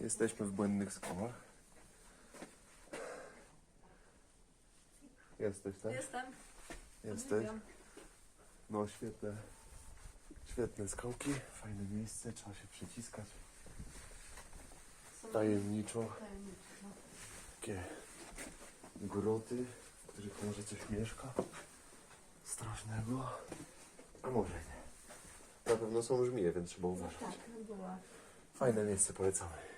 Jesteśmy w błędnych skałach. Jesteś, tak? Jestem. Jesteś? No świetne. Świetne skałki, fajne miejsce, trzeba się przyciskać. Tajemniczo, no. takie groty, w których może coś mieszka. Strasznego. A może nie. Na pewno są żmije, więc trzeba uważać. Tak, była. Fajne miejsce, polecamy.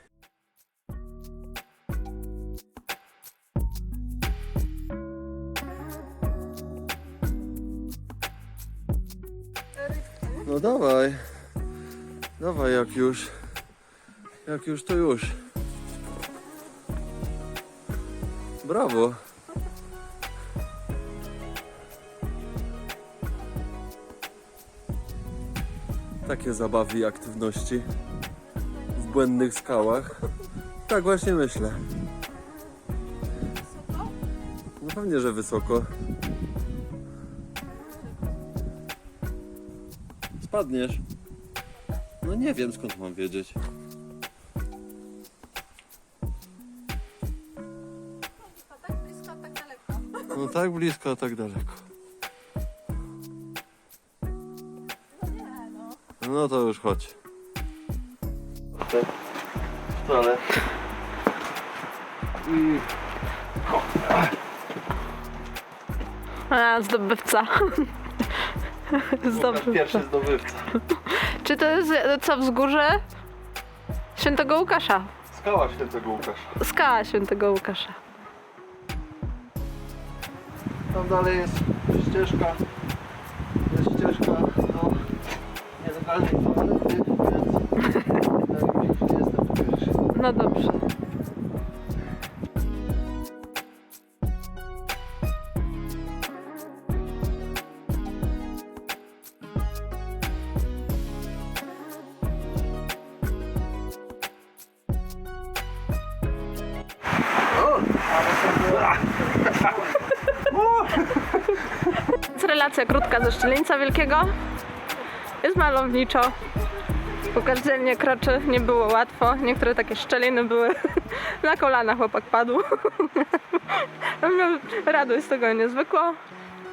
Dawaj. Dawaj jak już. Jak już to już. Brawo. Takie zabawy i aktywności w błędnych skałach. Tak właśnie myślę. No pewnie, że wysoko. Spadniesz. No nie wiem skąd mam wiedzieć. Tak blisko, tak daleko. No tak blisko, a tak daleko. No nie, no. No to już chodź. Wcale. I A, zdobywca. zdobywca. pierwszy zdobywca. Czy to jest e, co wzgórze? Świętego Łukasza. Skała świętego Łukasza. Skała Świętego Łukasza. Tam dalej jest ścieżka. Jest ścieżka do nielegalnej toalety, więc. No dobrze. Relacja krótka ze Szczelińca Wielkiego. Jest malowniczo. Po każdzielnie kroczy, nie było łatwo. Niektóre takie szczeliny były. Na kolana chłopak padł. Radość z tego niezwykłą.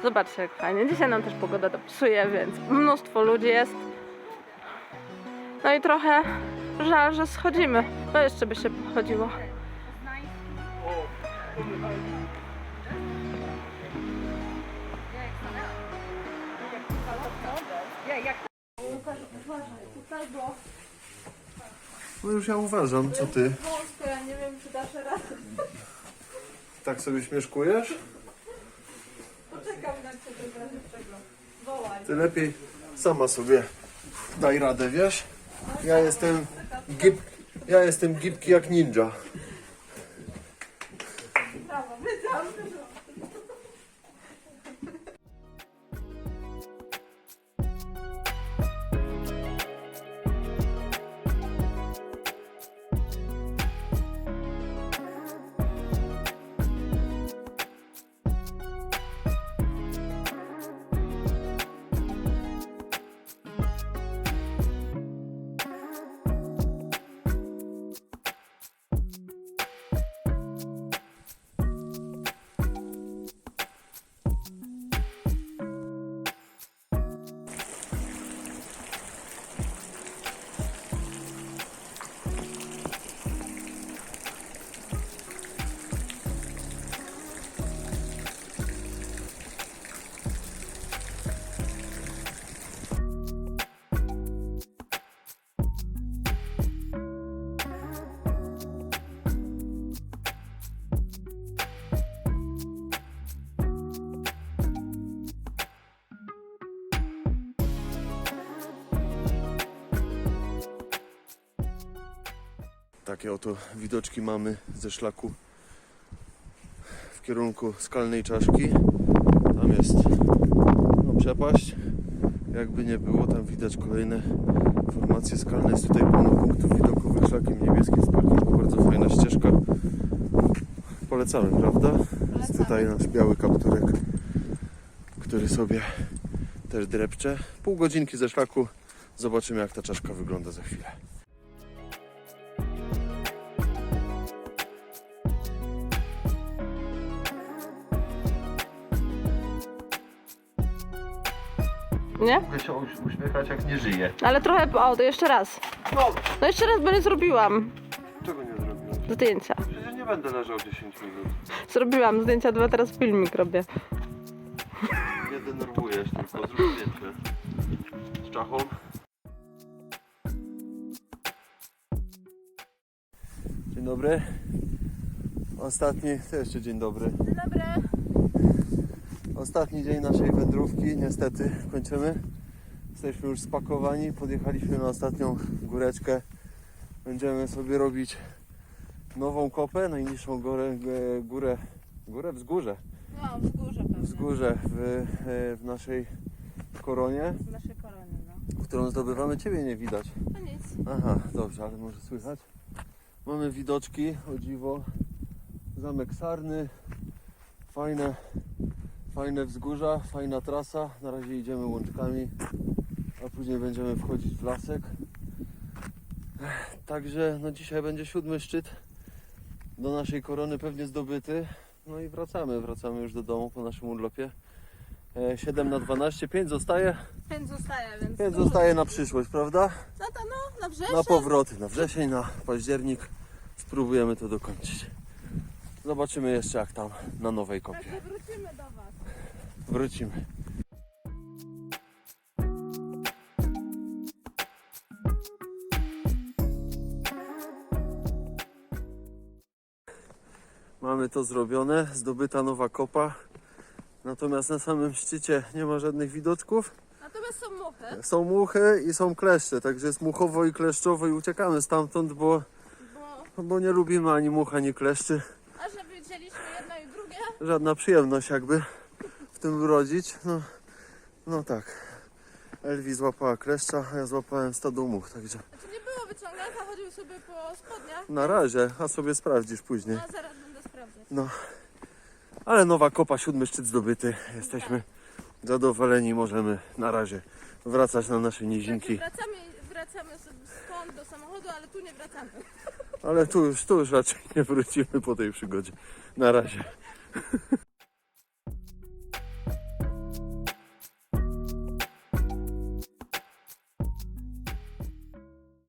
Zobaczcie jak fajnie. Dzisiaj nam też pogoda dopisuje, więc mnóstwo ludzi jest. No i trochę żal, że schodzimy, bo jeszcze by się pochodziło. No już ja uważam, co ty? Wąsko, ja nie wiem, czy dasz radę. Tak sobie śmieszkujesz? Poczekam na ciebie w razie czego. Wołaj. Ty lepiej sama sobie daj radę, wiesz? Ja jestem gib... Ja jestem gibki jak ninja. Takie oto widoczki mamy ze szlaku w kierunku skalnej czaszki. Tam jest no, przepaść. Jakby nie było, tam widać kolejne formacje skalne. Jest tutaj pełno punktów widokowych szlakiem niebieskim z parkingu. Bardzo fajna ścieżka. Polecamy, prawda? Jest tutaj nasz biały kapturek, który sobie też drepcze. Pół godzinki ze szlaku. Zobaczymy jak ta czaszka wygląda za chwilę. Nie? Mogę się uś- uśmiechać jak nie żyje. Ale trochę... O, to jeszcze raz. No, No jeszcze raz, bo nie zrobiłam czego nie zrobiłeś? zdjęcia. Przecież nie będę leżał 10 minut. Zrobiłam zdjęcia, dwa teraz filmik robię. Nie denerwujesz, tylko zrób zdjęcie. Z czachą. Dzień dobry. Ostatni, to jeszcze dzień dobry. Dzień dobry. Ostatni dzień naszej wędrówki, niestety kończymy. Jesteśmy już spakowani, podjechaliśmy na ostatnią góreczkę. Będziemy sobie robić nową kopę, najniższą górę, górę, górę, górę wzgórze, No, wzgórze pewnie. wzgórze w, e, w naszej koronie, W naszej koronie, no. którą zdobywamy. Ciebie nie widać. No nic. Aha, dobrze, ale może słychać. Mamy widoczki, o dziwo. Zamek Sarny, fajne, fajne wzgórza, fajna trasa. Na razie idziemy łączkami, a później będziemy wchodzić w lasek. Także no dzisiaj będzie siódmy szczyt do naszej korony pewnie zdobyty. No i wracamy, wracamy już do domu po naszym urlopie. E, 7 na 12, 5 zostaje. Pięć zostaje, więc... 5 zostaje na przyszłość, prawda? No to no, na wrzesień. na powroty, na wrzesień, na październik. Spróbujemy to dokończyć. Zobaczymy jeszcze jak tam na nowej kopie. Także wrócimy do Was. Wrócimy. Mamy to zrobione, zdobyta nowa kopa. Natomiast na samym szczycie nie ma żadnych widoczków. Natomiast są muchy, Są muchy i są kleszcze, także jest muchowo i kleszczowo i uciekamy stamtąd, bo, bo... bo nie lubimy ani much, ani kleszczy. A żeby wzięliśmy jedno i drugie, żadna przyjemność jakby tym urodzić. No, no tak. Elwi złapała kleszcza, a ja złapałem stado much, także znaczy nie było wyciąganka, chodził sobie po spodniach. na razie, a sobie sprawdzisz później. No, zaraz będę sprawdzać. Ale nowa kopa, siódmy szczyt zdobyty. Jesteśmy zadowoleni, możemy na razie wracać na nasze nizinki. Wracamy, wracamy sobie stąd do samochodu, ale tu nie wracamy. Ale tu już, tu już raczej nie wrócimy po tej przygodzie. Na razie.